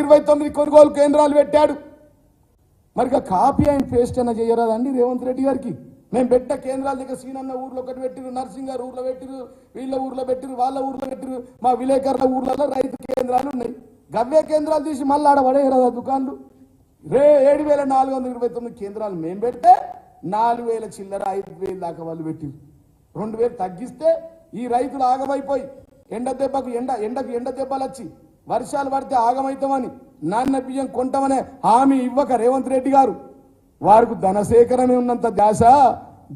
ఇరవై తొమ్మిది కొనుగోలు కేంద్రాలు పెట్టాడు. మరి ఇక కాపీ అండ్ పేస్ట్ అయినా చేయరాదండి రేవంత్ రెడ్డి గారికి. మేము పెట్ట కేంద్రాల దగ్గర సీనన్న ఊర్లో ఒకటి పెట్టిరు నర్సింగ్ గారు ఊర్లో పెట్టిరు వీళ్ళ ఊర్లో పెట్టిరు వాళ్ళ ఊర్లో పెట్టిరు మా విలేకరుల ఊర్లలో రైతు కేంద్రాలు ఉన్నాయి. గవ్వే కేంద్రాలు తీసి మళ్ళీ ఆడ పడేయరాదా దుకాన్లు? రే ఏడు వేల నాలుగు వందల ఇరవై తొమ్మిది కేంద్రాలు మేము పెడితే నాలుగు వేల చిల్లర ఐదు వేలు దాకా వాళ్ళు పెట్టిరు రెండు వేలు తగ్గిస్తే ఈ రైతులు ఆగమైపోయి ఎండ దెబ్బకు ఎండ ఎండకు ఎండ దెబ్బలు వచ్చి వర్షాలు పడితే ఆగమవుతామని నాన్న బియ్యం కొంటామనే హామీ ఇవ్వక రేవంత్ రెడ్డి గారు. వారికి ధనసేకరణ ఉన్నంత దాస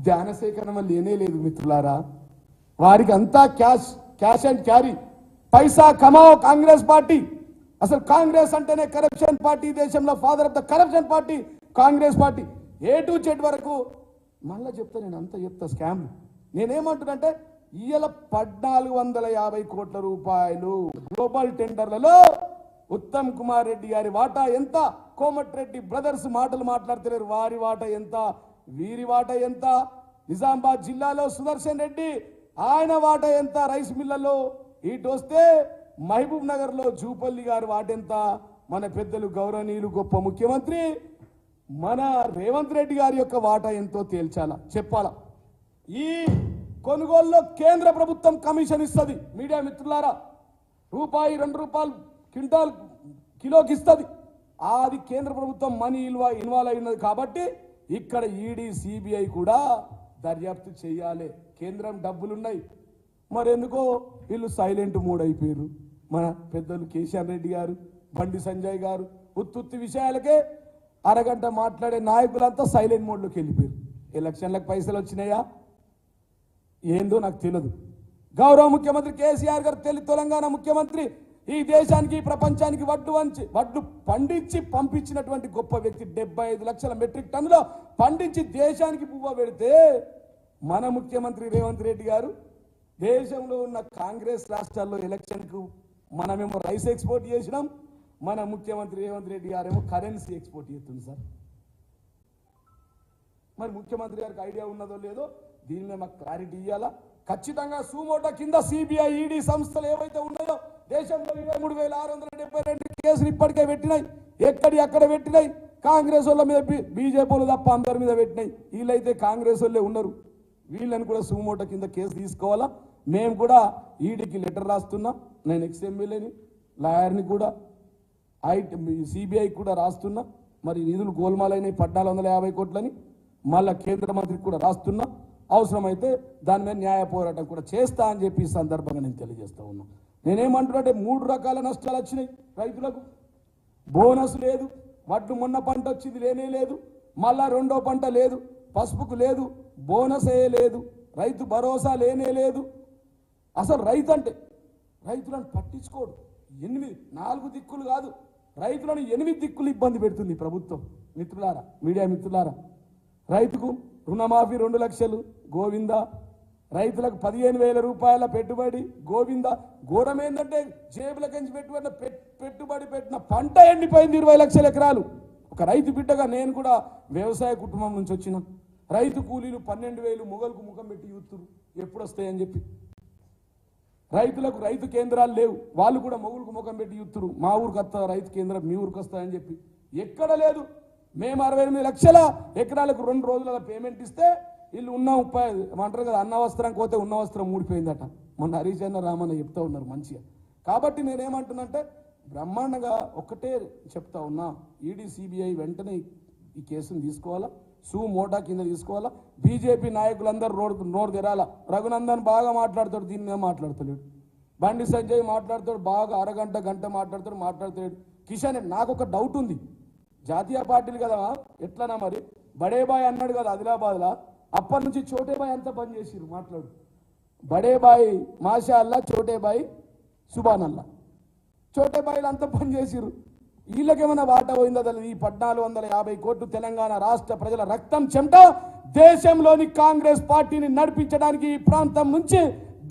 ధ్యాన సేకరణ లేనే లేదు మిత్రులారా. వారికి అంతా క్యాష్ క్యాష్ అండ్ క్యారీ. పైసా కమావో కాంగ్రెస్ పార్టీ. అసలు కాంగ్రెస్ అంటేనే కరప్షన్ పార్టీ దేశంలో father of the corruption party Congress party. A to Z వరకు మళ్ళా చెప్తా నేను అంత చెప్తా స్కామ్. నేనేమంటున్నంటే ఇవాళ పద్నాలుగు వందల యాభై కోట్ల రూపాయలు గ్లోబల్ టెండర్లలో ఉత్తమ్ కుమార్ రెడ్డి గారి వాటా ఎంత? కోమటిరెడ్డి బ్రదర్స్ మాటలు మాట్లాడుతున్నారు వారి వాటా ఎంత? వీరి వాటా ఎంత? నిజామాబాద్ జిల్లాలో సుదర్శన్ రెడ్డి ఆయన వాటా ఎంత? రైస్ మిల్లలో ఇటు వస్తే మహబూబ్ నగర్లో జూపల్లి గారి వాటెంత మన పెద్దలు గౌరవనీయులు గొప్ప ముఖ్యమంత్రి మన రేవంత్ రెడ్డి గారి యొక్క వాటా ఎంతో తేల్చాలా? చెప్పాలా? ఈ కొనుగోలులో కేంద్ర ప్రభుత్వం కమిషన్ ఇస్తుంది. మీడియా మిత్రులారా రూపాయి రెండు రూపాయలు క్వింటాల్ కిలోకి ఇస్తుంది. అది కేంద్ర ప్రభుత్వం మనీ ఇల్వా ఇన్వాల్వ్ అయినది కాబట్టి ఇక్కడ ఈడీ సిబిఐ కూడా దర్యాప్తు చేయాలి. కేంద్రం డబ్బులున్నాయి. మరెందుకో వీళ్ళు సైలెంట్ మూడ్ అయిపోయారు. మన పెద్దలు కేసీఆర్ రెడ్డి గారు బండి సంజయ్ గారు ఉత్తుత్తి విషయాలకే అరగంట మాట్లాడే నాయకులంతా సైలెంట్ మోడ్లోకి వెళ్ళిపోయారు. ఎలక్షన్లకు పైసలు వచ్చినాయా? ఏందో నాకు తెలియదు గౌరవ ముఖ్యమంత్రి కేసీఆర్ గారు తెలి తెలంగాణ ముఖ్యమంత్రి ఈ దేశానికి ఈ ప్రపంచానికి వడ్డు వంచి వడ్డు పండించి పంపించినటువంటి గొప్ప వ్యక్తి డెబ్బై ఐదు లక్షల మెట్రిక్ టన్నులో పండించి దేశానికి పువ్వ పెడితే మన ముఖ్యమంత్రి రేవంత్ రెడ్డి గారు దేశంలో ఉన్న కాంగ్రెస్ రాష్ట్రాల్లో ఎలక్షన్కు మనమేమో రైస్ ఎక్స్పోర్ట్ చేసినాం మన ముఖ్యమంత్రి రేవంత్ రెడ్డి గారేమో కరెన్సీ ఎక్స్పోర్ట్ చేస్తుంది సార్. మరి ముఖ్యమంత్రి గారికి ఐడియా ఉన్నదో లేదో దీని మీద మాకు క్లారిటీ ఇవ్వాలా ఖచ్చితంగా సూమోటా కింద సిబిఐ ఈడీ సంస్థలు ఏవైతే ఉన్నాయో దేశంలో ఇరవై మూడు వేల ఆరు వందల డెబ్బై రెండు కేసులు ఇప్పటికే పెట్టినాయి. ఎక్కడి అక్కడ పెట్టినాయి. కాంగ్రెస్ వాళ్ళ మీద బీజేపీ వాళ్ళు తప్ప అందరి మీద పెట్టినాయి. వీళ్ళైతే కాంగ్రెస్ వాళ్ళే ఉన్నారు. వీళ్ళని కూడా సుమోట కింద కేసు తీసుకోవాలా? మేము కూడా ఈడీకి లెటర్ రాస్తున్నాం. నేను ఎక్స్ ఎమ్మెల్యేని లాయర్ని కూడా ఐటీ సిబిఐకి కూడా రాస్తున్నా. మరి నిధులు గోల్మాలైన పద్నాలుగు వందల యాభై కోట్లని మళ్ళా కేంద్ర మంత్రికి కూడా రాస్తున్నా. అవసరమైతే దాని మీద న్యాయ పోరాటం కూడా చేస్తా అని చెప్పి ఈ సందర్భంగా నేను తెలియజేస్తా ఉన్నా నేనేమంటున్నాంటే మూడు రకాల నష్టాలు వచ్చినాయి రైతులకు. బోనస్ లేదు వడ్లు మొన్న పంట వచ్చింది లేనే లేదు మళ్ళా రెండో పంట లేదు పసుపుకు లేదు బోనస్ లేదు రైతు భరోసా లేనే లేదు. అసలు రైతు అంటే రైతులను పట్టించుకోడు. ఎనిమిది నాలుగు దిక్కులు కాదు రైతులను ఎనిమిది దిక్కులు ఇబ్బంది పెడుతుంది ప్రభుత్వం. మిత్రులారా మీడియా మిత్రులారా రైతుకు రుణమాఫీ రెండు లక్షలు గోవింద. రైతులకు పదిహేను వేల రూపాయల పెట్టుబడి గోవింద. ఘోరం ఏంటంటే జేబులకించి పెట్టుబడిన పెట్- పెట్టుబడి పెట్టిన పంట ఎండిపోయింది ఇరవై లక్షల ఎకరాలు. ఒక రైతు బిడ్డగా నేను కూడా వ్యవసాయ కుటుంబం నుంచి వచ్చిన. రైతు కూలీలు పన్నెండు వేలు మొగలకు ముఖం పెట్టి యూత్తురు ఎప్పుడు వస్తాయని చెప్పి. రైతులకు రైతు కేంద్రాలు లేవు. వాళ్ళు కూడా మొగులకు ముఖం పెట్టి యూత్తురు మా ఊరికి వస్తా రైతు కేంద్రం మీ ఊరికి వస్తాయని చెప్పి. ఎక్కడ లేదు. మేము అరవై ఎనిమిది లక్షల ఎకరాలకు రెండు రోజుల పేమెంట్ ఇస్తే వీళ్ళు ఉన్న ముప్పై అంటారు కదా అన్న వస్త్రం పోతే ఉన్న వస్త్రం ఊడిపోయిందట. మొన్న హరీష్ అన్న రామన్న చెప్తా ఉన్నారు మంచిగా. కాబట్టి నేనేమంటున్నంటే బ్రహ్మాండంగా ఒక్కటే చెప్తా ఉన్నా ఈడీ సిబిఐ వెంటనే ఈ కేసును తీసుకోవాలా? సూ మోటా కింద తీసుకోవాలా? బీజేపీ నాయకులందరూ రోడ్డు నోరు తెరాలా? రఘునందన్ బాగా మాట్లాడతాడు దీన్నే మాట్లాడతలేడు. బండి సంజయ్ మాట్లాడతాడు బాగా అరగంట గంట మాట్లాడతాడు మాట్లాడతాడు కిషన్ నాకు ఒక డౌట్ ఉంది. జాతీయ పార్టీలు కదా ఎట్లనా మరి? బడేబాయ్ అన్నాడు కదా ఆదిలాబాద్లో. అప్పటి నుంచి చోటేబాయ్ అంతా పని చేసిరు మాట్లాడు. బడేబాయ్ మాషా అల్లా చోటేబాయ్ సుబాన్ అల్లా చోటేబాయిలు అంతా పని చేసిరు వీళ్ళకేమైనా వాటా పోయిందా తెలియదు ఈ పద్నాలుగు వందల యాభై కోట్లు తెలంగాణ రాష్ట్ర ప్రజల రక్తం చెమట. దేశంలోని కాంగ్రెస్ పార్టీని నడిపించడానికి ఈ ప్రాంతం నుంచి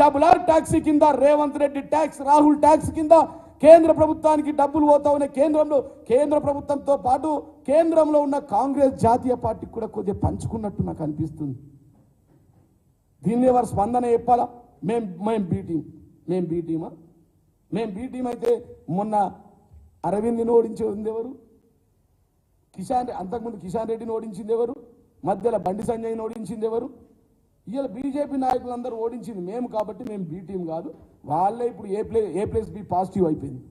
డబుల్ ఆర్ ట్యాక్సీ కింద రేవంత్ రెడ్డి ట్యాక్స్ రాహుల్ ట్యాక్స్ కింద కేంద్ర ప్రభుత్వానికి డబ్బులు పోతా ఉన్నాయి కేంద్రంలో కేంద్ర ప్రభుత్వంతో పాటు కేంద్రంలో ఉన్న కాంగ్రెస్ జాతీయ పార్టీకి కూడా కొద్దిగా పంచుకున్నట్టు నాకు అనిపిస్తుంది. దీన్ని ఎవరు స్పందన చెప్పాలా? మేం మేం బీటీం మేం బీ టీమా? మేం బీ టీం అయితే మొన్న అరవింద్ని ఓడించింది ఎవరు? కిషాన్ అంతకుముందు కిషాన్ రెడ్డిని ఓడించింది ఎవరు? మధ్యలో బండి సంజయ్ని ఓడించింది ఎవరు? ఇవాళ బీజేపీ నాయకులందరూ ఓడించింది మేము కాబట్టి మేము బీ టీం కాదు. వాళ్ళే ఇప్పుడు A play A plus B positive అయిపోయింది.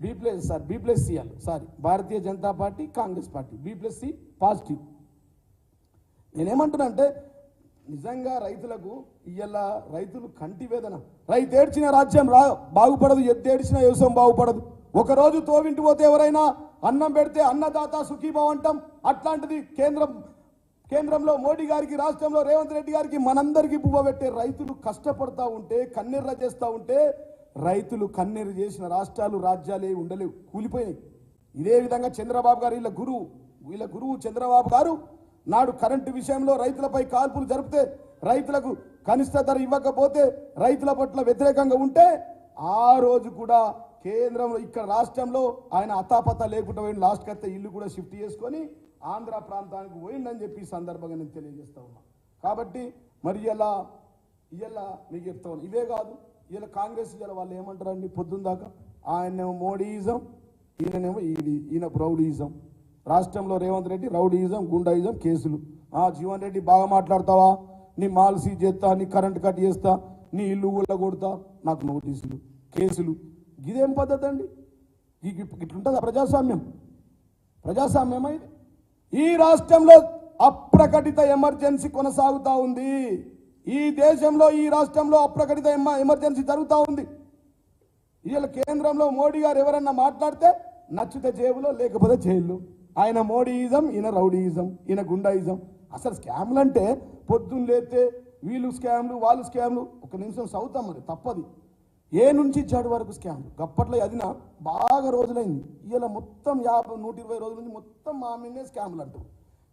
B plus sir B plus C sorry Bharatiya Janata party Congress party B plus C positive. నేనేమంటున్నా నిజంగా రైతులకు ఇవాళ రైతులు కంటి వేదన. రైతు ఏడ్చిన రాజ్యం రా బాగుపడదు ఎద్దేడ్చిన వ్యవసాయం బాగుపడదు. ఒకరోజు తోవింటి పోతే ఎవరైనా అన్నం పెడితే అన్నదాత సుఖీభావం అంటాం. అట్లాంటిది కేంద్రం కేంద్రంలో మోడీ గారికి రాష్ట్రంలో రేవంత్ రెడ్డి గారికి మనందరికీ పువ్వ పెట్టే రైతులు కష్టపడతా ఉంటే కన్నెర్ర చేస్తూ ఉంటే రైతులు కన్నెర్ర చేసిన రాష్ట్రాలు రాజ్యాలే ఉండలేవు కూలిపోయినాయి. ఇదే విధంగా చంద్రబాబు గారు వీళ్ళ గురువు వీళ్ళ గురువు చంద్రబాబు గారు నాడు కరెంటు విషయంలో రైతులపై కాల్పులు జరిపితే రైతులకు కనిష్ట ధర ఇవ్వకపోతే రైతుల పట్ల వ్యతిరేకంగా ఉంటే ఆ రోజు కూడా కేంద్రంలో ఇక్కడ రాష్ట్రంలో ఆయన అతాపత లేకుండా పోయిన లాస్ట్కి అయితే ఇల్లు కూడా షిఫ్ట్ చేసుకొని ఆంధ్ర ప్రాంతానికి పోయిందని చెప్పి ఈ సందర్భంగా నేను తెలియజేస్తా ఉన్నా. కాబట్టి మరి ఇలా ఇలా మీకు చెప్తా ఉన్నా. ఇవే కాదు ఇలా కాంగ్రెస్ ఇలా వాళ్ళు ఏమంటారండి పొద్దున్న దాకా? ఆయనేమో మోడీయిజం ఈయననేమో ఈడి ఈయన ప్రౌడీయిజం రాష్ట్రంలో రేవంత్ రెడ్డి రౌడీయిజం గుండాయిజం కేసులు. ఆ జీవన్ రెడ్డి బాగా మాట్లాడతావా? నీ మాల్ సీజ్ చేస్తా నీ కరెంట్ కట్ చేస్తా నీ ఇల్లు గుళ్ళ కొడతా నాకు నోటీసులు కేసులు. ఇదేం పద్ధతి అండి ఇట్లుంటుందా ప్రజాస్వామ్యం? ప్రజాస్వామ్యమైంది ఈ రాష్ట్రంలో అప్రకటిత ఎమర్జెన్సీ కొనసాగుతూ ఉంది. ఈ దేశంలో ఈ రాష్ట్రంలో అప్రకటిత ఎమర్జెన్సీ జరుగుతూ ఉంది. వీళ్ళ కేంద్రంలో మోడీ గారు ఎవరన్నా మాట్లాడితే నచ్చితే జేబులో లేకపోతే జైల్లో. ఆయన మోడీయిజం ఈయన రౌడీయిజం ఈయన గుండాయిజం. అసలు స్కామ్లు అంటే పొద్దున్న లేతే వీళ్ళు స్కామ్లు వాళ్ళు స్కామ్లు. ఒక నిమిషం సౌతాం మరి తప్పది. ఏ నుంచి చెడు వరకు స్కామ్లు గప్పట్లో అది నా బాగా రోజులైంది. ఇలా మొత్తం యాభై నూట ఇరవై రోజుల నుంచి మొత్తం మా మీదే స్కామ్లు అంటారు.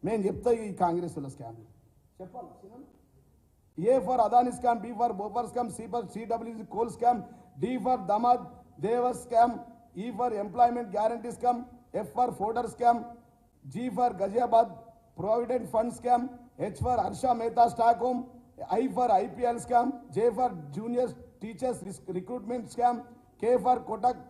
మేము చెప్తా ఈ కాంగ్రెస్ వాళ్ళ స్కామ్లు చెప్పాలి? Cinema? A for Adani scam B for Bofors scam C for CWC coal scam D for దమాద్ Devas scam E for employment guarantee scam F for fodder scam G for Ghaziabad provident fund scam H for Harsha Mehta stock home I for IPL scam J for junior teachers recruitment scam K for Kotak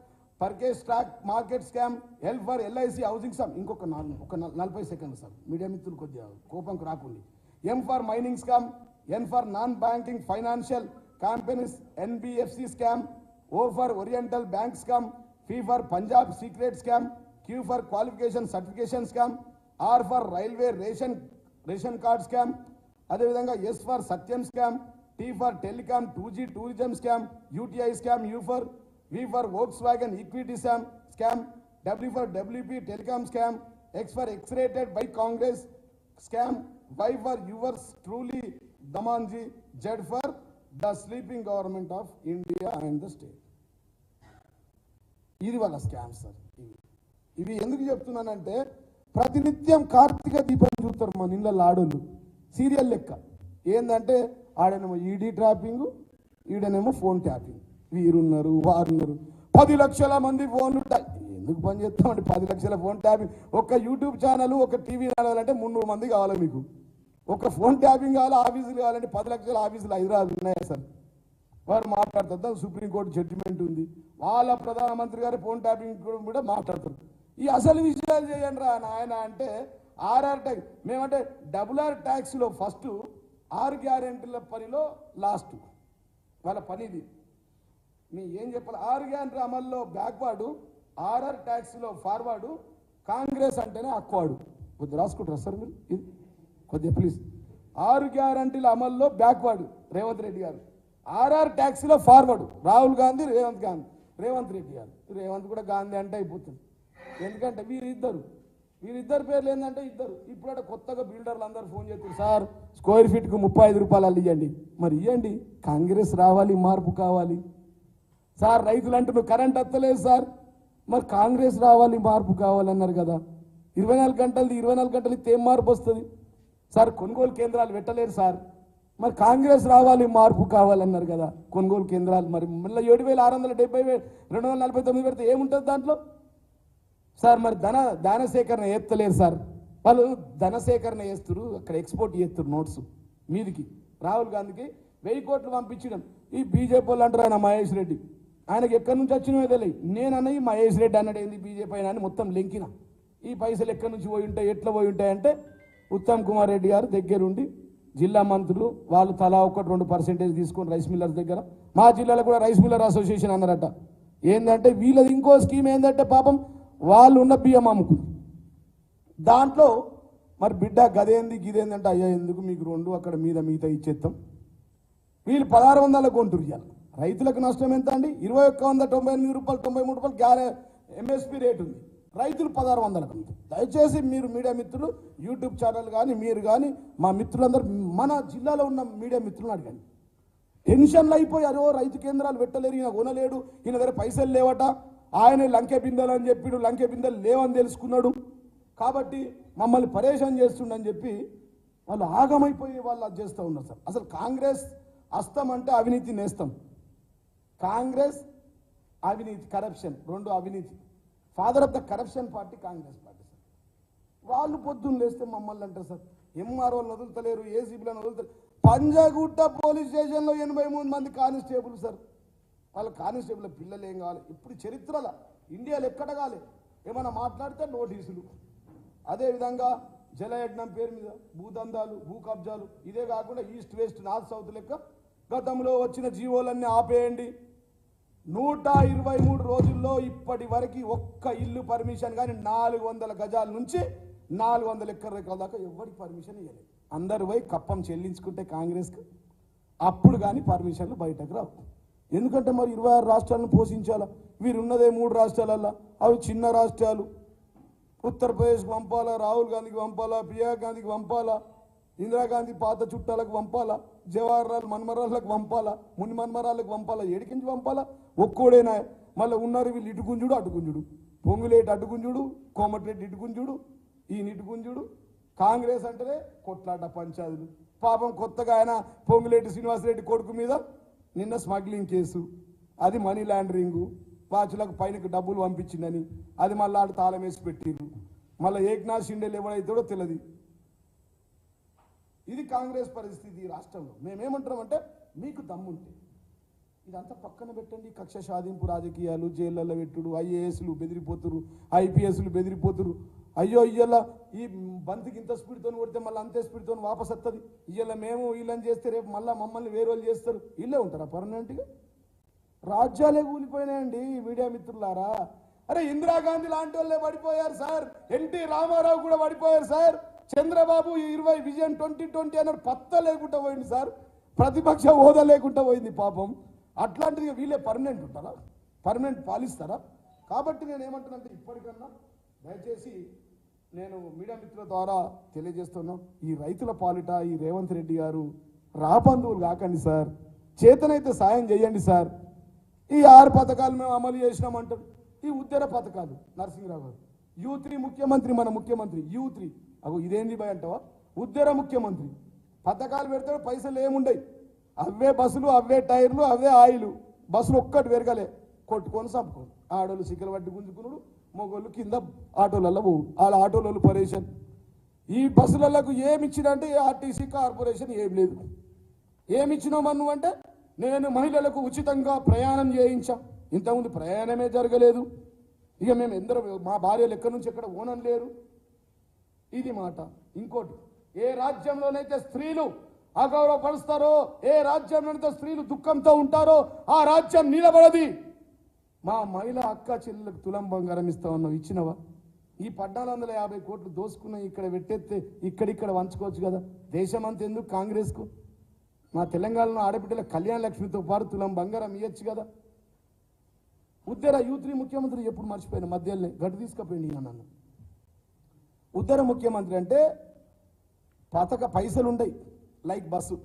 Parekh stock market scam L for LIC housing scam ఇంకొక నాలుగు ఒక null- నలభై సెకండ్లు sir media మిత్రులు కొద్దిగా కోపంకు రాకుండి. M for mining scam N for non banking financial companies NBFC scam O for oriental bank scam P for Punjab secret scam Q for qualification certification scam R for railway ration ration card scam అదేవిధంగా S for Satyam scam T for telecom two G tourism scam UTI scam U for V for Volkswagen equity scam scam W for WP telecom scam X for X rated by Congress scam Y for yours truly దమాన్జీ Z for the sleeping government of India and the state ఇది వాళ్ళ scams sir ఇవి. ఇవి ఎందుకు చెప్తున్నానంటే ప్రతినిత్యం కార్తీక దీపం చూస్తారు మన ఇళ్ళ ఆడోళ్ళు సీరియల్ లెక్క. ఏంటంటే ఆడనేమో ఈడీ ట్రాపింగ్ ఈడనేమో ఫోన్ ట్యాపింగ్ వీరున్నారు వారున్నారు. పది లక్షల మంది ఫోన్లు ఎందుకు పని చేస్తామండి? పది లక్షల ఫోన్ ట్యాపింగ్ ఒక యూట్యూబ్ ఛానల్ ఒక టీవీ నడవాలంటే మున్నూరు మంది కావాలి మీకు. ఒక ఫోన్ ట్యాపింగ్ కావాలి ఆఫీసులు కావాలంటే పది లక్షల ఆఫీసులు హైదరాబాద్ ఉన్నాయా సార్? వారు మాట్లాడతారు. సుప్రీంకోర్టు జడ్జిమెంట్ ఉంది. వాళ్ళ ప్రధానమంత్రి గారు ఫోన్ ట్యాపింగ్ కూడా మాట్లాడతారు. ఈ అసలు విషయాలు చేయండి రా నాయన అంటే ఆర్ఆర్ ట్యాక్స్ మేమంటే డబుల్ ఆర్ ట్యాక్స్లో ఫస్ట్ ఆరు గ్యారెంటీల పనిలో లాస్ట్ వాళ్ళ పని ఇది మీ ఏం చెప్పాలి? ఆరు గ్యారెంటీ అమల్లో బ్యాక్వార్డు ఆర్ఆర్ ట్యాక్స్లో ఫార్వర్డు కాంగ్రెస్ అంటేనే అక్వాడు కొద్దిగా రాసుకుంటారా సార్ మీరు? ఇది కొద్దిగా ప్లీజ్ ఆరు గ్యారంటీల అమల్లో బ్యాక్వర్డ్ రేవంత్ రెడ్డి గారు. ఆర్ఆర్ ట్యాక్సీలో ఫార్వర్డ్ రాహుల్ గాంధీ రేవంత్ గాంధీ. రేవంత్ రెడ్డి గారు. రేవంత్ కూడా గాంధీ అంటే అయిపోతుంది. ఎందుకంటే వీరిద్దరు వీరిద్దరు పేర్లు ఏంటంటే ఇద్దరు. ఇప్పుడు అంటే కొత్తగా బిల్డర్లు అందరూ ఫోన్ చేస్తారు సార్ స్క్వేర్ ఫీట్కు ముప్పై ఐదు రూపాయలు అల్లు ఇవ్వండి మరి ఇవ్వండి కాంగ్రెస్ రావాలి మార్పు కావాలి. సార్ రైతులు అంటున్నారు కరెంట్ వస్తలేదు సార్. మరి కాంగ్రెస్ రావాలి మార్పు కావాలన్నారు కదా. ఇరవై నాలుగు గంటలది ఇరవై నాలుగు గంటలకి ఇస్తే ఏం మార్పు వస్తుంది? సార్ కొనుగోలు కేంద్రాలు పెట్టలేరు సార్. మరి కాంగ్రెస్ రావాలి మార్పు కావాలన్నారు కదా. కొనుగోలు కేంద్రాలు మరి మళ్ళీ ఏడు వేల ఆరు వందల డెబ్బై రెండు వందల నలభై తొమ్మిది పెడితే ఏముంటుంది దాంట్లో? సార్ మరి ధన ధాన సేకరణ ఎత్తలేరు సార్. వాళ్ళు ధన సేకరణ చేస్తారు అక్కడ ఎక్స్పోర్ట్ చేస్తారు నోట్స్ మీదికి. రాహుల్ గాంధీకి వెయ్యి కోట్లు పంపించడం. ఈ బీజేపీ వాళ్ళు అంటారు ఆయన మహేష్ రెడ్డి. ఆయనకి ఎక్కడి నుంచి వచ్చినవే తెలియదు. నేను అన్నది మహేష్ రెడ్డి అన్నాడు ఏంది బీజేపీ అయినా అని మొత్తం లెంకిన. ఈ పైసలు ఎక్కడి నుంచి పోయి ఉంటాయి ఎట్లా పోయి ఉంటాయంటే ఉత్తమ్ కుమార్ రెడ్డి గారు దగ్గరుండి జిల్లా మంత్రులు వాళ్ళు తలా ఒకటి రెండు పర్సెంటేజ్ తీసుకొని రైస్ మిల్లర్స్ దగ్గర. మా జిల్లాలో కూడా రైస్ మిల్లర్ అసోసియేషన్ అన్నారట. ఏంటంటే వీళ్ళది ఇంకో స్కీమ్ ఏంటంటే పాపం వాళ్ళు ఉన్న బియ్యం అమ్ముకున్నారు దాంట్లో మరి బిడ్డ గదేంది గిదేంది అంటే అయ్యా ఎందుకు మీకు రెండు అక్కడ మీద మిగతా ఇచ్చేస్తాం వీళ్ళు పదహారు వందల కొంటురు ఇవ్వాలి రైతులకు నష్టం ఎంత అండి? ఇరవై ఒక్క వంద తొంభై ఎనిమిది రూపాయలు తొంభై మూడు రూపాయలు గ్యారే ఎంఎస్పి రేట్ ఉంది. రైతులు పదహారు వందలకు దయచేసి మీరు మీడియా మిత్రులు యూట్యూబ్ ఛానల్ కానీ మీరు కానీ మా మిత్రులందరూ మన జిల్లాలో ఉన్న మీడియా మిత్రులను అడగండి. టెన్షన్లు అయిపోయారు రైతు కేంద్రాలు పెట్టలేరు ఈయన కొనలేడు ఈయన దగ్గర పైసలు లేవట. ఆయన లంకె బిందెలు అని చెప్పిడు లంకె బిందెలు లేవని తెలుసుకున్నాడు. కాబట్టి మమ్మల్ని పరేషాన్ చేస్తుండని చెప్పి వాళ్ళు ఆగమైపోయి వాళ్ళు అది చేస్తూ ఉన్నారు సార్. అసలు కాంగ్రెస్ అస్తం అంటే అవినీతి నేస్తం. కాంగ్రెస్ అవినీతి కరప్షన్ రెండు అవినీతి. Father of the corruption party Congress party sir. వాళ్ళు పొద్దున్న లేస్తే మమ్మల్ని అంటారు సార్. ఎంఆర్ఓలను వదులుతలేరు ఏసీబీలను వదులుతలేరు. పంజాగుట్ట పోలీస్ స్టేషన్లో ఎనభై మూడు మంది కానిస్టేబుల్ సార్. వాళ్ళ కానిస్టేబుల్ పిల్లలు ఏం కావాలి? ఇప్పుడు చరిత్రల ఇండియాలో ఎక్కడ కాలే? ఏమైనా మాట్లాడితే నోటీసులు. అదేవిధంగా జలయజ్ఞం పేరు మీద భూదందాలు భూ కబ్జాలు ఇదే కాకుండా ఈస్ట్ వెస్ట్ నార్త్ సౌత్ లెక్క గతంలో వచ్చిన జీవోలన్నీ ఆపేయండి. నూట ఇరవై మూడు రోజుల్లో ఇప్పటి వరకు ఒక్క ఇల్లు పర్మిషన్ కానీ నాలుగు వందల గజాల నుంచి నాలుగు వందల ఎకర ఎకరాల దాకా ఎవరికి పర్మిషన్ ఇవ్వలేదు అందరు పోయి కప్పం చెల్లించుకుంటే కాంగ్రెస్కి అప్పుడు కానీ పర్మిషన్లు బయటకు రావు. ఎందుకంటే మరి ఇరవై ఆరు రాష్ట్రాలను పోషించాలా? వీరున్నదే మూడు రాష్ట్రాలల్లా? అవి చిన్న రాష్ట్రాలు. ఉత్తరప్రదేశ్కి పంపాలా? రాహుల్ గాంధీకి పంపాలా? ప్రియా గాంధీకి పంపాలా? ఇందిరాగాంధీ పాత చుట్టాలకు పంపాలా? జవహర్లాల్ మన్మరాళ్ళకు పంపాలా? ముని మన్మరాళ్ళకు పంపాలా? ఏడికించి పంపాలా? ఒక్కోడేనా? మళ్ళీ ఉన్నారు వీళ్ళు ఇటుకుంజుడు అటుకుంజుడు. పొంగులేటి అటుకుంజుడు కోమటిరెడ్డి ఇటుకుంజుడు ఈ ఇటుకుంజుడు. కాంగ్రెస్ అంటేనే కొట్లాట పంచాదులు పాపం కొత్తగా ఆయన పొంగులేటి శ్రీనివాసరెడ్డి కొడుకు మీద నిన్న స్మగ్లింగ్ కేసు అది మనీ లాండరింగు వాచులకు పైనకి డబ్బులు పంపించిందని అది మళ్ళీ ఆడు తాళం వేసి పెట్టిండ్రు మళ్ళీ ఏక్నాథ్ షిండేలు ఎవడైతాడో తెలియదు ఇది కాంగ్రెస్ పరిస్థితి ఈ రాష్ట్రంలో. మేమేమంటున్నామంటే మీకు దమ్ముంటే. ఇదంతా పక్కన పెట్టండి కక్ష సాధింపు రాజకీయాలు జైళ్ళల్లో పెట్టుడు ఐఏఎస్లు బెదిరిపోతురు ఐపీఎస్లు బెదిరిపోతురు అయ్యో ఇయ్యల ఈ బంతికి ఇంత స్పీడ్తో కొడితే మళ్ళీ అంతే స్పీడ్తో వాపస్ వస్తుంది ఇయ్యల మేము వీళ్ళని చేస్తే రేపు మళ్ళీ మమ్మల్ని వేరే వాళ్ళు చేస్తారు. వీళ్ళే ఉంటారా పర్మనెంట్గా రాజ్యాలే కూలిపోయినాయండి ఈ మీడియా మిత్రులారా. అరే ఇందిరాగాంధీ లాంటి వాళ్ళే పడిపోయారు సార్. ఎన్టీ రామారావు కూడా పడిపోయారు సార్. చంద్రబాబు ఇరవై విజన్ ట్వంటీ ట్వంటీ అన్నారు పత్త లేకుండా పోయింది సార్. ప్రతిపక్ష హోదా లేకుండా పోయింది పాపం. అట్లాంటిది వీళ్ళే పర్మనెంట్ ఉంటారా? పర్మనెంట్ పాలిస్తారా? కాబట్టి నేను ఏమంటున్నా ఇప్పటికన్నా దయచేసి నేను మీడియా మిత్రుల ద్వారా తెలియజేస్తున్నాం. ఈ రైతుల పాలిట ఈ రేవంత్ రెడ్డి గారు రాబంధువులు కాకండి సార్. చేతనైతే సాయం చేయండి సార్. ఈ ఆరు పథకాలు మేము అమలు చేసినామంటారు ఈ ఉద్దర పథకాలు నరసింహరావు గారు. యూ త్రీ ముఖ్యమంత్రి మన ముఖ్యమంత్రి యూ త్రీ. అగో ఇదేంది భయ అంటావా? ఉద్దర ముఖ్యమంత్రి. పథకాలు పెడితే పైసలు ఏముండయి? అవే బస్సులు అవే టైర్లు అవే ఆయిల్. బస్సులు ఒక్కటి పెరగలే. కొట్టుకొని చంపుకోను. ఆడోళ్ళు సిక్కలు పట్టి గుంజుకున్నాడు మొగోళ్ళు కింద ఆటోలలో పోవు. వాళ్ళ ఆటోలలో పరేషన్ ఈ బస్సులకు ఏమి ఇచ్చినంటే ఆర్టీసీ కార్పొరేషన్ ఏం లేదు. ఏమి ఇచ్చినావు మన్ను అంటే నేను మహిళలకు ఉచితంగా ప్రయాణం చేయించాం. ఇంతకుముందు ప్రయాణమే జరగలేదు. ఇక మేము ఎందరూ మా భార్యలు ఎక్కడి నుంచి ఎక్కడ ఓనం లేరు. ఇది మాట. ఇంకోటి ఏ రాజ్యంలోనైతే స్త్రీలు అగౌరవపరుస్తారో ఏ రాజ్యంలోనైతే స్త్రీలు దుఃఖంతో ఉంటారో ఆ రాజ్యం నిలబడది. మా మహిళ అక్క చెల్లెలకు తులం బంగారం ఇస్తా ఉన్నావు ఇచ్చినవా? ఈ పద్నాలుగు వందల యాభై కోట్లు దోసుకున్న ఇక్కడ పెట్టేస్తే ఇక్కడిక్కడ వంచుకోవచ్చు కదా. దేశమంతా ఎందుకు కాంగ్రెస్కు? మా తెలంగాణలో ఆడబిడ్డల కళ్యాణ లక్ష్మితో పాటు తులం బంగారం ఇవ్వచ్చు కదా. ఉద్దర యూత్రి ముఖ్యమంత్రి ఎప్పుడు మర్చిపోయిన మధ్యలోనే గడ్డు తీసుకుపోయింది నన్ను. ఉద్దర ముఖ్యమంత్రి అంటే పథక పైసలు ఉండయి లైక్ బస్సు.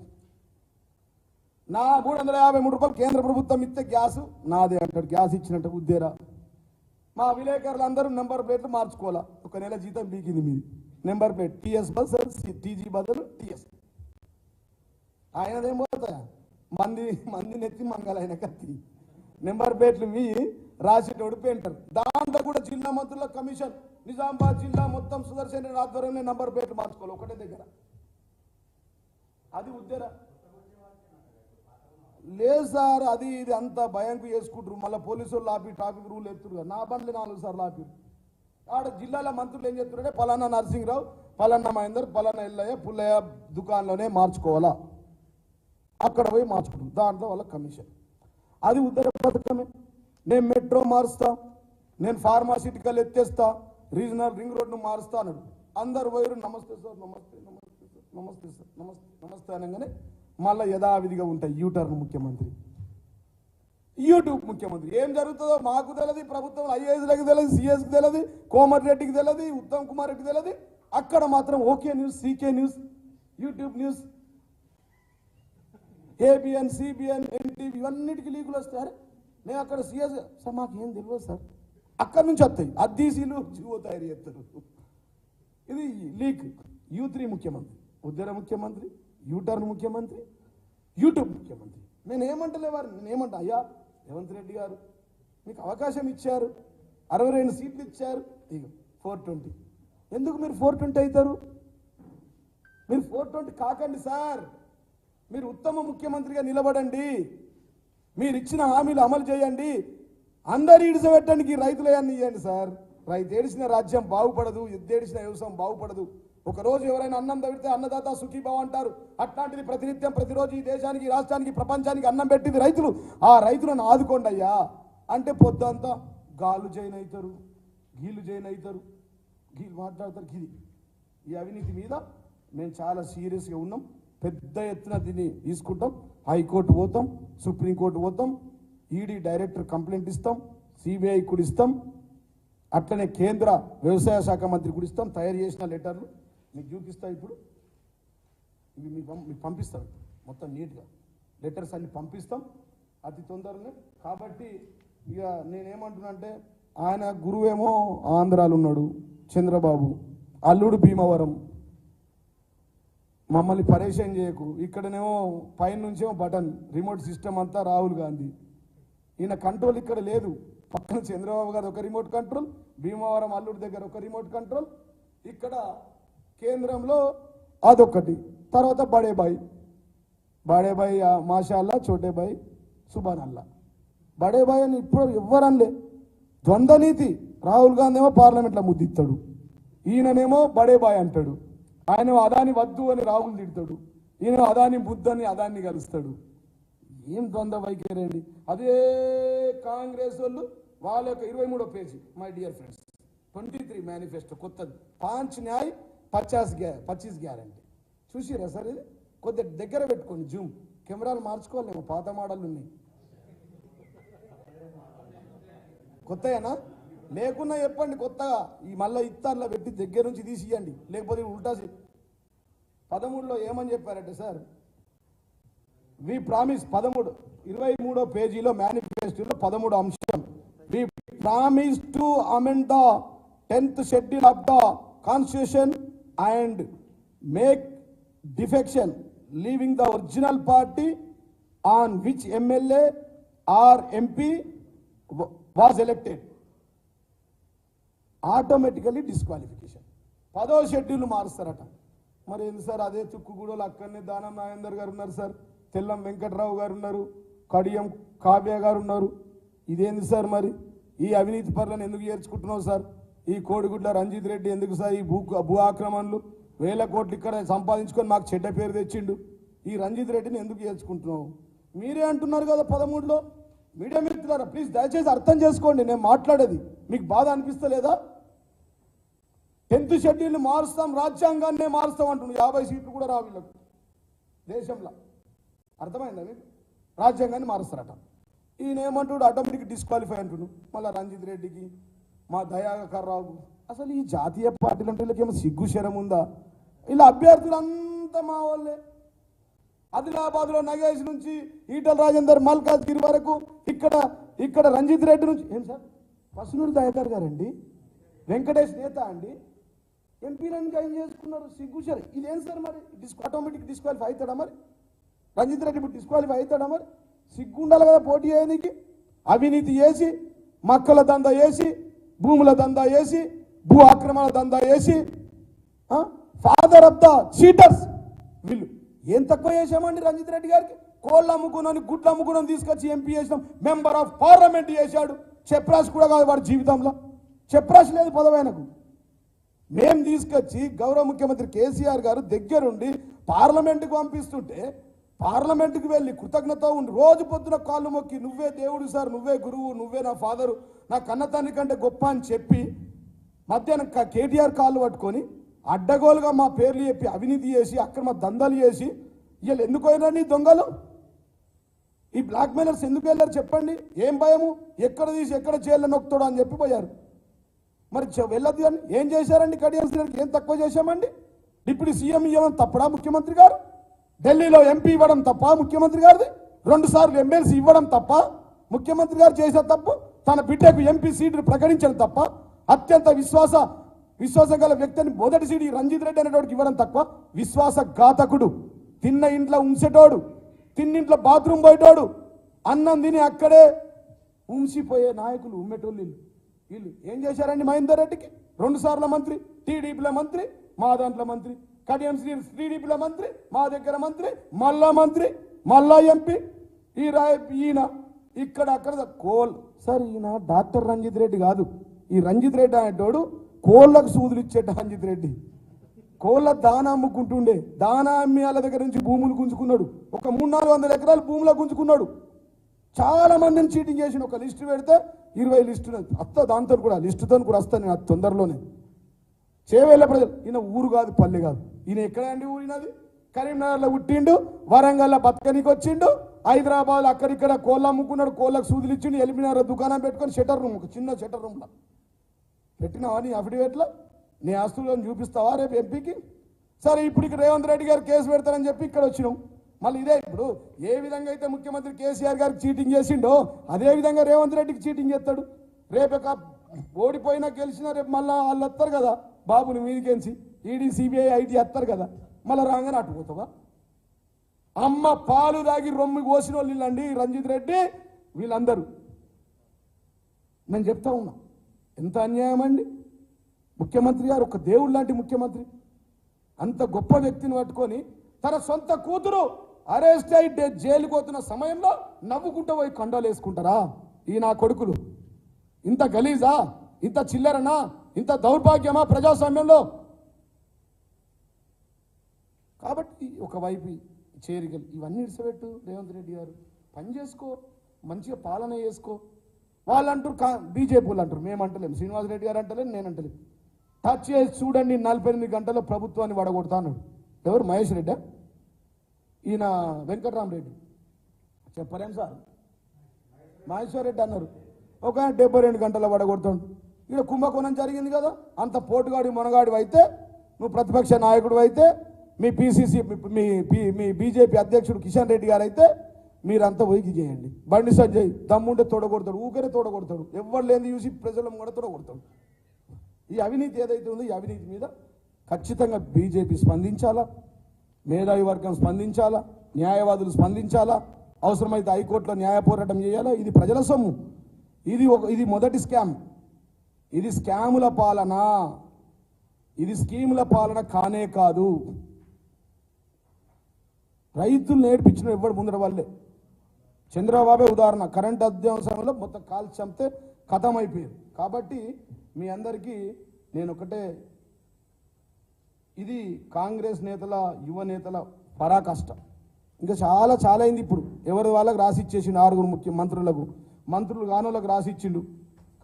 నా మూడు వందల యాభై మూడు రూపాయలు కేంద్ర ప్రభుత్వం ఇస్తే గ్యాస్. నాదే అంటాడు. గ్యాస్ ఇచ్చినట్టు ఉద్దేరా మా విలేకరులు అందరూ నెంబర్ ప్లేట్లు మార్చుకోవాలా? ఒక నెల జీతం బీకింది మీది. Number plate. TS bus TG బదులు టీఎస్. ఆయనదేం పోతాయా? మంది మంది నెత్తి మంగళ ఆయన కత్తి. నెంబర్ ప్లేట్లు మీ రాసేటోడు పెయింటర్ దాంట్లో కూడా జిల్లా మంత్రుల కమిషన్ నిజామాబాద్ జిల్లా మొత్తం సుదర్శన్ ఆధ్వర్యంలో నంబర్ ప్లేట్లు మార్చుకోవాలి. ఒకటే దగ్గర. అది ఉద్దేరా లేదు సార్ అది ఇది అంతా భయంకు చేసుకుంటారు మళ్ళీ పోలీసు వాళ్ళు ఆపి ట్రాఫిక్ రూల్ ఎత్తురు నా బండ్లు నాలుగు సార్లు ఆపిరు ఆడ జిల్లాల మంత్రులు ఏం చెప్తున్నారంటే పలానా నరసింహరావు పలానా మహేందర్ పలానా ఎల్లయ్య పుల్లయ్య దుకాణంలోనే మార్చుకోవాలా? అక్కడ పోయి మార్చుకుంటాం దాంట్లో వాళ్ళ కమిషన్. అది ఉద్దర పథకమే. నేను మెట్రో మారుస్తా నేను ఫార్మాసిటికల్ ఎత్తేస్తా రీజనల్ రింగ్ రోడ్ను మారుస్తా అన్నాడు. అందరు పోయారు నమస్తే సార్ నమస్తే నమస్తే సార్ నమస్తే సార్ నమస్తే నమస్తే అనగానే మళ్ళీ యథావిధిగా ఉంటాయి. యూటర్న్ ముఖ్యమంత్రి. యూట్యూబ్ ముఖ్యమంత్రి. ఏం జరుగుతుందో మాకు తెలియదు ప్రభుత్వం ఐఏఎస్లకు తెలియదు సిఎస్కి తెలియదు కోమటిరెడ్డికి తెలియదు ఉత్తమ్ కుమార్ రెడ్డికి తెలియదు అక్కడ మాత్రం okay news CK news YouTube news ABN CBN NTV ఇవన్నిటికీ లీకులు వస్తారు నేను అక్కడ సిఎస్ సార్ మాకు ఏం తెలియదు సార్. అక్కడ నుంచి వస్తాయి. అద్దీసీలు జీవో తయారు చేస్తారు. ఇది లీక్ యూ త్రీ ముఖ్యమంత్రి. ఉద్దర ముఖ్యమంత్రి. యూటర్న్ ముఖ్యమంత్రి యూట్యూబ్ ముఖ్యమంత్రి. నేనేమంటలే వారు నేను అయ్యా రేవంత్ రెడ్డి గారు మీకు అవకాశం ఇచ్చారు అరవై రెండు సీట్లు ఇచ్చారు ఇక ఫోర్ ట్వంటీ ఎందుకు మీరు ఫోర్ ట్వంటీ అవుతారు? మీరు ఫోర్ ట్వంటీ కాకండి సార్. మీరు ఉత్తమ ముఖ్యమంత్రిగా నిలబడండి. మీరు ఇచ్చిన హామీలు అమలు చేయండి. అందరు ఇడిచబెట్టడానికి రైతులయాన్ని ఇవ్వండి సార్. రైతు ఏడిచిన రాజ్యం బాగుపడదు ఎద్దేడిచిన వ్యవసాయం బాగుపడదు. ఒక రోజు ఎవరైనా అన్నం తవిడితే అన్నదాత సుఖీభావ అంటారు. అట్లాంటిది ప్రతినిత్యం ప్రతిరోజు ఈ దేశానికి రాష్ట్రానికి ప్రపంచానికి అన్నం పెట్టింది రైతులు. ఆ రైతులను ఆదుకోండి అయ్యా. అంటే పొద్దంతా గాలు జైన్ అవుతారు గీళ్ళు జైన్ అవుతారు. గీళ్ళు మాట్లాడతారు గిది ఈ అవినీతి మీద మేము చాలా సీరియస్గా ఉన్నాం. పెద్ద ఎత్తున దీన్ని తీసుకుంటాం. హైకోర్టు పోతాం సుప్రీంకోర్టు పోతాం. ఈడీ డైరెక్టర్ కంప్లైంట్ ఇస్తాం సిబిఐ కూడా ఇస్తాం. అట్లనే కేంద్ర వ్యవసాయ శాఖ మంత్రి కూడా ఇస్తాం తయారు చేసిన లెటర్లు. మీకు చూపిస్తా ఇప్పుడు. ఇవి మీకు మీకు పంపిస్తాం మొత్తం నీట్గా. లెటర్స్ అన్ని పంపిస్తాం అతి తొందరనే. కాబట్టి ఇక నేనేమంటున్నా అంటే ఆయన గురువేమో ఆంధ్రాలు ఉన్నాడు చంద్రబాబు అల్లుడు భీమవరం. మమ్మల్ని పరేషాన్ చేయకు. ఇక్కడనేమో పైన నుంచేమో బటన్ రిమోట్ సిస్టమ్ అంతా రాహుల్ గాంధీ. ఈయన కంట్రోల్ ఇక్కడ లేదు. పక్కన చంద్రబాబు గారు ఒక రిమోట్ కంట్రోల్ భీమవరం అల్లుడి దగ్గర ఒక రిమోట్ కంట్రోల్. ఇక్కడ కేంద్రంలో అదొకటి తర్వాత బడేబాయి బడేబాయి ఆ, మాషాల్లా చోటేబాయి సుబాన్ అల్లా బడేబాయి అని ఇప్పుడు ఎవ్వరనలే. ద్వంద్వ నీతి రాహుల్ గాంధీ ఏమో పార్లమెంట్లో ముద్దిస్తాడు. ఈయననేమో బడేబాయ్ అంటాడు. ఆయన అదాని వద్దు అని రాహుల్ తిడతాడు. ఈయన అదాని బుద్ధని అదాన్ని కలుస్తాడు. ఏం ద్వంద్వ వైఖరి అదే కాంగ్రెస్ వాళ్ళు వాళ్ళ యొక్క ఇరవై మూడో page my dear friends. Twenty three manifesto కొత్తది. పాంచ్ న్యాయ్ పచాస్ గ్యా పచ్చీస్ గ్యారంటీ. చూసిరా సార్ ఇది? కొద్దిగా దగ్గర పెట్టుకోండి జూమ్. కెమెరాలు మార్చుకోవాలేమో పాత మోడల్ ఉన్నాయి. కొత్తయేనా? లేకున్నా చెప్పండి కొత్తగా. ఈ మళ్ళీ ఇత్తార్లో పెట్టి దగ్గర నుంచి తీసియండి లేకపోతే ఉల్టా పదమూడులో ఏమని చెప్పారంటే సార్ వి ప్రామిస్ పదమూడు ఇరవై మూడో పేజీలో మేనిఫెస్టోలో పదమూడు అంశం. We promise to amend the tenth schedule of the constitution and make defection leaving the original party on which MLA or MP was elected automatically disqualification పదో షెడ్యూల్ మారుస్తారట. మరి ఏంది సార్ అదే చుక్కుగూడలో అక్కడనే దానం నాగేందర్ గారు ఉన్నారు సార్ తెల్లం వెంకట్రావు గారు ఉన్నారు కడియం కావ్య గారు ఉన్నారు. ఇదేంది సార్ మరి? ఈ అవినీతి పరులను ఎందుకు చేర్చుకుంటున్నావు సార్? ఈ కోడిగుడ్ల రంజిత్ రెడ్డి ఎందుకు సార్ ఈ భూ భూ ఆక్రమణలు? వేల కోట్లు ఇక్కడ సంపాదించుకొని మాకు చెడ్డ పేరు తెచ్చిండు. ఈ రంజిత్ రెడ్డిని ఎందుకు చేర్చుకుంటున్నావు మీరే అంటున్నారు కదా పదమూడులో. మీడియా మిత్రులారా ప్లీజ్ దయచేసి అర్థం చేసుకోండి నేను మాట్లాడేది. మీకు బాధ అనిపిస్తలేదా? టెన్త్ షెడ్యూల్ మారుస్తాం రాజ్యాంగాన్నే మారుస్తాం అంటున్నారు. యాభై సీట్లు కూడా రావు వీళ్ళకు. దేశంలో. అర్థమైందా మీకు? రాజ్యాంగాన్ని మారుస్తారట. ఈయన ఏమంటాడు ఆటోమేటిక్ డిస్క్వాలిఫై అంటున్నాడు. మళ్ళీ రంజిత్ రెడ్డికి మా దయాకర్ రావు అసలు ఈ జాతీయ పార్టీలు అంటే వీళ్ళకి సిగ్గు శరం ఉందా? ఇలా అభ్యర్థులంతా మా వాళ్ళే. ఆదిలాబాద్లో నగేష్ నుంచి ఈటల రాజేందర్ మల్కాజ్గిరి వరకు ఇక్కడ ఇక్కడ రంజిత్ రెడ్డి నుంచి ఏం సార్? పసునూరు దయాకర్ గారండి? వెంకటేష్ నేత అండి? ఎంపీలను జాయిన్ చేసుకున్నారు. సిగ్గుచారు ఇదేం సార్ మరి? డిస్క్ ఆటోమేటిక్ డిస్క్వాలిఫై అవుతాడా మరి? రంజిత్ రెడ్డి ఇప్పుడు డిస్క్వాలిఫై అవుతాడా మరి? సిగ్గు ఉండాలి కదా పోటీ చేయడానికి అవినీతి చేసి మక్కల దంద వేసి భూముల దందా వేసి భూ ఆక్రమణ దందా వేసి ఫాదర్ ఆఫ్ ద చీటర్స్ వీళ్ళు. ఏం తక్కువ చేశామండి రంజిత్ రెడ్డి గారికి? కోళ్ళు అమ్ముకున్నాను గుడ్లు అమ్ముకున్నాను తీసుకొచ్చి ఎంపీ చేసినాం. మెంబర్ ఆఫ్ పార్లమెంట్ చేశాడు. చెప్రాసి కూడా కాదు వాడి జీవితంలో. చెప్రాసి లేదు పదవైనకు మేం తీసుకొచ్చి గౌరవ ముఖ్యమంత్రి కేసీఆర్ గారు దగ్గరుండి పార్లమెంటుకు పంపిస్తుంటే పార్లమెంటుకు వెళ్ళి కృతజ్ఞత ఉండి రోజు పొద్దున కాళ్ళు మొక్కి నువ్వే దేవుడు సార్ నువ్వే గురువు నువ్వే నా ఫాదరు నా కన్న కంటే గొప్ప అని చెప్పి మధ్యాహ్నం క- కేటీఆర్ కాళ్ళు పట్టుకొని అడ్డగోలుగా మా పేర్లు చెప్పి అవినీతి చేసి అక్రమ దందాలు చేసి వీళ్ళు ఎందుకు పోయినా నీ దొంగలు? ఈ బ్లాక్ మెయిలర్స్ ఎందుకు వెళ్ళారు చెప్పండి? ఏం భయము? ఎక్కడ తీసి ఎక్కడ జైల్లో నొక్కుతాడు అని చెప్పి పోయారు. మరి వెళ్ళదు వెళ్ళొద్దు అని ఏం చేశారండి కడియం ఏం తక్కువ చేశామండి? డిప్యూటీ సీఎం ఇవ్వడం తప్పడా ముఖ్యమంత్రి గారు? ఢిల్లీలో ఎంపీ ఇవ్వడం తప్ప ముఖ్యమంత్రి గారిది? రెండు సార్లు ఎమ్మెల్సీ ఇవ్వడం తప్ప? ముఖ్యమంత్రి గారు చేసే తప్పు? తన బిడ్డకు ఎంపీ సీటును ప్రకటించడం తప్ప అత్యంత విశ్వాస విశ్వాసం గల వ్యక్తిని మొదటి సీటు రంజిత్ రెడ్డి అనేటోడికి ఇవ్వడం తక్కువ విశ్వాస ఘాతకుడు తిన్న ఇంట్లో ఉంచేటోడు తిన్నింట్లో బాత్రూమ్ పోయేటోడు అన్నం తిని అక్కడే ఉంసిపోయే నాయకులు ఉమ్మేటోళ్ళు వీళ్ళు. వీళ్ళు ఏం చేశారండి మహేందర్ రెడ్డికి? రెండు సార్ల మంత్రి టీడీపీల మంత్రి మా దాంట్లో మంత్రి. కడియం శ్రీ టీడీపీల మంత్రి మా దగ్గర మంత్రి మళ్ళా మంత్రి మళ్ళా ఎంపీ ఈ రాయ ఈయన ఇక్కడ అక్కడ కోల్ సార్ ఈయన డాక్టర్ రంజిత్ రెడ్డి కాదు. ఈ రంజిత్ రెడ్డి అనేటోడు కోళ్ళకు సూదులు ఇచ్చేట రంజిత్ రెడ్డి. కోళ్ళ దానా అమ్ముకుంటుండే. దానా అమ్మి వాళ్ళ దగ్గర నుంచి భూములు గుంజుకున్నాడు. ఒక మూడు నాలుగు వందల ఎకరాలు భూములో గుంజుకున్నాడు. చాలా మందిని చీటింగ్ చేసిన ఒక లిస్టు పెడితే ఇరవై లిస్టు అత్త దాంతో కూడా లిస్టుతో కూడా వస్తాను నేను తొందరలోనే. చేవేళ్ళ ప్రజలు ఈయన ఊరు కాదు పల్లె కాదు. ఈయన ఎక్కడండి ఊరినది కరీంనగర్లో పుట్టిండు వరంగల్లో బతకనికి వచ్చిండు హైదరాబాద్ అక్కడిక్కడ కోళ్ళు అమ్ముకున్నాడు కోళ్ళకు సూదులు ఇచ్చిండు ఎలిమినారు దుకాణం పెట్టుకొని షటర్ రూమ్ చిన్న షటర్ రూమ్లో. పెట్టినావా నీ అఫిడవిట్లో నీ ఆస్తులను చూపిస్తావా రేపు ఎంపీకి? సరే ఇప్పుడు ఇక్కడ రేవంత్ రెడ్డి గారు కేసు పెడతారని చెప్పి ఇక్కడ వచ్చినాం. మళ్ళీ ఇదే ఇప్పుడు ఏ విధంగా అయితే ముఖ్యమంత్రి కేసీఆర్ గారికి చీటింగ్ చేసిండో అదే విధంగా రేవంత్ రెడ్డికి చీటింగ్ చేస్తాడు. రేపు ఒక ఓడిపోయినా గెలిచినా రేపు మళ్ళీ వాళ్ళు వస్తారు కదా బాబుని మీదికెంచి ఈడీ సిబిఐ ఐటీ వస్తారు కదా మళ్ళీ రాగానే అటు పోతావా? అమ్మ పాలు దాగి రొమ్మి కోసిన వాళ్ళు వీళ్ళండి రంజిత్ రెడ్డి వీళ్ళందరూ. నేను చెప్తా ఉన్నా ఎంత అన్యాయం అండి? ముఖ్యమంత్రి గారు ఒక దేవుడు లాంటి ముఖ్యమంత్రి. అంత గొప్ప వ్యక్తిని పట్టుకొని తన సొంత కూతురు అరెస్ట్ అయితే జైలుకు పోతున్న సమయంలో నవ్వుకుంటూ పోయి కండాలు వేసుకుంటారా? ఈ నా కొడుకులు. ఇంత గలీజా? ఇంత చిల్లరనా? ఇంత దౌర్భాగ్యమా ప్రజాస్వామ్యంలో? కాబట్టి ఒకవైపు చేరికలు ఇవన్నీ ఇడిసబెట్టు రేవంత్ రెడ్డి గారు. పని చేసుకో మంచిగా పాలన చేసుకో. వాళ్ళు అంటారు కా బీజేపీలు అంటారు. మేము అంటలేము శ్రీనివాస్ రెడ్డి గారు అంటలేము నేను అంటలేదు టచ్ చేసి చూడండి నలభై ఎనిమిది గంటల్లో ప్రభుత్వాన్ని వడగొడతాను ఎవరు? మహేష్ రెడ్డా? ఈయన వెంకటరామరెడ్డి చెప్పలేం సార్. మహేశ్వర్ రెడ్డి అన్నారు. ఒక డెబ్బై రెండు గంటల వడగొడతాడు. ఇక్కడ కుంభకోణం జరిగింది కదా అంత పోటుగాడి మొనగాడి అయితే నువ్వు ప్రతిపక్ష నాయకుడు అయితే మీ పిసిసి మీ పి- మీ బీజేపీ అధ్యక్షుడు కిషన్ రెడ్డి గారు అయితే మీరంతా వైకి చేయండి. బండి సంజయ్ దమ్ముంటే తోడగొడతాడు ఊకనే తోడగొడతాడు. ఎవరు లేని చూసి ప్రజలను కూడా తోడగొడతాడు. ఈ అవినీతి ఏదైతే ఉందో ఈ అవినీతి మీద ఖచ్చితంగా బీజేపీ స్పందించాలా? మేధావి వర్గం స్పందించాలా? న్యాయవాదులు స్పందించాలా? అవసరమైతే హైకోర్టులో న్యాయ పోరాటం చేయాలా? ఇది ప్రజల సొమ్ము. ఇది ఒక ఇది మొదటి స్కామ్. ఇది స్కాముల పాలన. ఇది స్కీముల పాలన కానే కాదు. రైతులు నేర్పించిన ఎవడు ముందర వాళ్ళే? చంద్రబాబే ఉదాహరణ. కరెంట్ అధ్యవసరంలో మొత్తం కాల్చి చంపితే ఖతం అయిపోయింది కాబట్టి మీ అందరికీ నేను ఒకటే ఇది కాంగ్రెస్ నేతల యువ నేతల పరాకష్ట. ఇంకా చాలా చాలా అయింది ఇప్పుడు. ఎవరి వాళ్ళకి రాసి ఇచ్చేసిండు? ఆరుగురు ముఖ్య మంత్రులకు. మంత్రులు కానోళ్ళకి రాసి ఇచ్చిండు.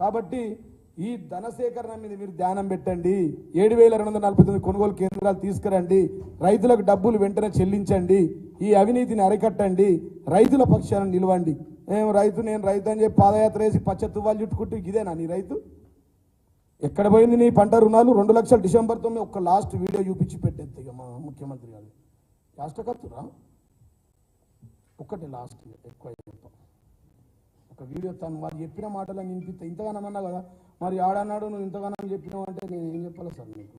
కాబట్టి ఈ ధన సేకరణ మీద మీరు ధ్యానం పెట్టండి. ఏడు వేల రెండు వందల నలభై తొమ్మిది కొనుగోలు కేంద్రాలు తీసుకురండి. రైతులకు డబ్బులు వెంటనే చెల్లించండి. ఈ అవినీతిని అరికట్టండి. రైతుల పక్షాన్ని నిలవండి. ఏం రైతు నేను రైతు అని చెప్పి పాదయాత్ర వేసి పచ్చ తువ్వాలు చుట్టుకుంటూ ఇదేనా నీ రైతు? ఎక్కడ పోయింది నీ పంట రుణాలు? రెండు లక్షలు డిసెంబర్ తొమ్మిది ఒక్క లాస్ట్ వీడియో చూపించి పెట్టేది ఇక మా ముఖ్యమంత్రి గారు. కష్టకత్తురా ఒక్కటి లాస్ట్ ఎక్కువ ఒక వీడియో తను వారు చెప్పిన మాటలను వినిపిస్తే ఇంతగానం అన్నా కదా మరి ఆడన్నాడు నువ్వు ఇంతగానం చెప్పినావు అంటే నేను ఏం చెప్పాలి సార్ నీకు?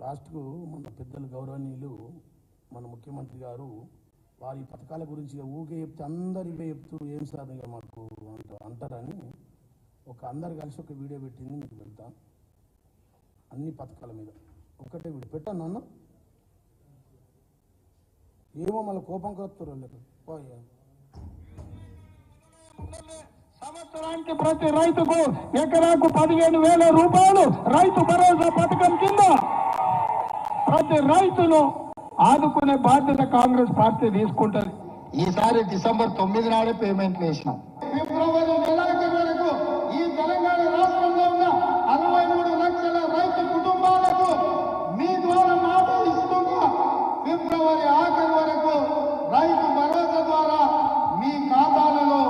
లాస్ట్కు మన పెద్దలు గౌరవనీయులు మన ముఖ్యమంత్రి గారు వారి పథకాల గురించి ఊకే చెప్తే అందరు ఇవే చెప్తూ ఏం సార్ ఇక మాకు అంట అంటారని ఒక అందరు కలిసి ఒక వీడియో పెట్టింది మీకు పెడతా. అన్ని పథకాల మీద. ఒకటే వీడియో. పెట్టాను నాన్న? ఏమో మళ్ళీ కోపం కొత్తారు వాళ్ళకి. పోయా. సంవత్సరానికి ప్రతి రైతుకు ఎకరాకు పదిహేను వేల రూపాయలు రైతు భరోసా పథకం కింద ప్రతి రైతును ఆదుకునే బాధ్యత కాంగ్రెస్ పార్టీ తీసుకుంటది. ఈసారి డిసెంబర్ తొమ్మిది నాడే పేమెంట్లు వేసినాం. ఫిబ్రవరి నెలాఖరు వరకు ఈ తెలంగాణ రాష్ట్రంలో ఉన్న అరవై మూడు లక్షల రైతు కుటుంబాలకు మీ ద్వారా మాట ఇస్తున్నా ఫిబ్రవరి ఆఖరి వరకు రైతు భరోసా ద్వారా మీ ఖాతాలలో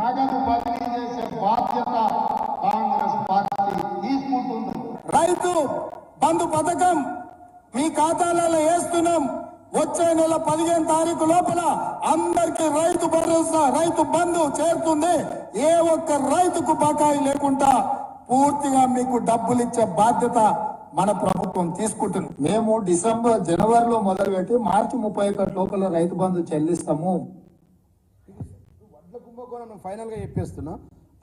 నగదు బదిలీ చేసే బాధ్యత కాంగ్రెస్ పార్టీ తీసుకుంటుంది రైతు బంధు పథకం మీ ఖాతాలలో వేస్తున్నాం. వచ్చే నెల పదిహేను తారీఖు లోపల అందరికి రైతు భరోసా రైతు బంధు చేరుతుంది. ఏ ఒక్క రైతుకు బకాయి లేకుండా పూర్తిగా మీకు డబ్బులు ఇచ్చే బాధ్యత మన ప్రభుత్వం తీసుకుంటుంది. మేము డిసెంబర్ జనవరిలో మొదలుపెట్టి మార్చి ముప్పై ఒకటి లోపల రైతు బంధు చెల్లిస్తాము. వడ్ల కుంభకోణం ఫైనల్గా చెప్పేస్తున్నా.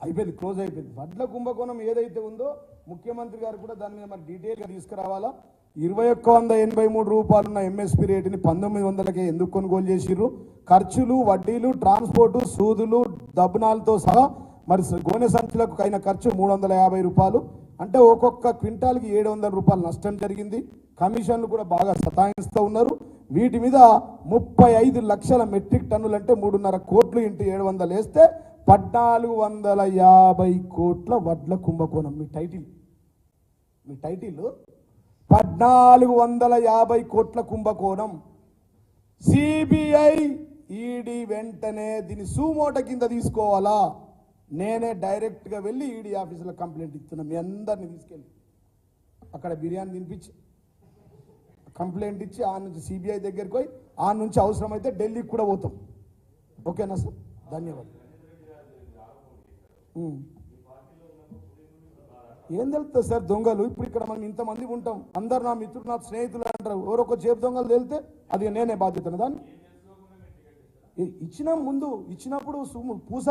అయిపోయింది క్లోజ్ అయిపోయింది. వడ్ల కుంభకోణం ఏదైతే ఉందో ముఖ్యమంత్రి గారు కూడా దాని మీద మరి డీటెయిల్గా తీసుకురావాలా? ఇరవై ఒక్క వంద ఎనభై మూడు రూపాయలు ఉన్న ఎంఎస్పి రేటుని పంతొమ్మిది వందలకే ఎందుకు కొనుగోలు చేసిర్రు? ఖర్చులు వడ్డీలు ట్రాన్స్పోర్టు సూదులు దబ్బునాలతో సహా మరి గోనె సంచులకు అయిన ఖర్చు మూడు వందల యాభై రూపాయలు. అంటే ఒక్కొక్క క్వింటాల్కి ఏడు వందల రూపాయలు నష్టం జరిగింది. కమిషన్లు కూడా బాగా సతాయిస్తూ ఉన్నారు. వీటి మీద ముప్పై ఐదు లక్షల మెట్రిక్ టన్నులు అంటే మూడున్నర కోట్లు ఇంటి ఏడు వందలు వేస్తే పద్నాలుగు వందల యాభై కోట్ల వడ్ల కుంభకోణం. మీ టైటిల్ మీ టైటిల్ పద్నాలుగు వందల యాభై కోట్ల కుంభకోణం. సిబిఐ ఈడీ వెంటనే దీన్ని సూమోట కింద తీసుకోవాలా? నేనే డైరెక్ట్గా వెళ్ళి ఈడీ ఆఫీసులో కంప్లైంట్ ఇస్తున్నా. మీ అందరిని తీసుకెళ్ళి. అక్కడ బిర్యానీ తినిపించి. కంప్లైంట్ ఇచ్చి ఆ నుంచి సిబిఐ దగ్గరికి పోయి ఆ నుంచి అవసరమైతే ఢిల్లీకి కూడా పోతాం. ఓకేనా సార్? ధన్యవాదాలు. ఏం తెలుస్తుంది సార్ దొంగలు? ఇప్పుడు ఇక్కడ మనం ఇంతమంది ఉంటాం. అందరు నా మిత్రులు నా స్నేహితులు అంటారు. ఎవరొక చేపు దొంగలు తెలితే అది నేనే బాధ్యతను. దాన్ని ఇచ్చిన ముందు ఇచ్చినప్పుడు పూస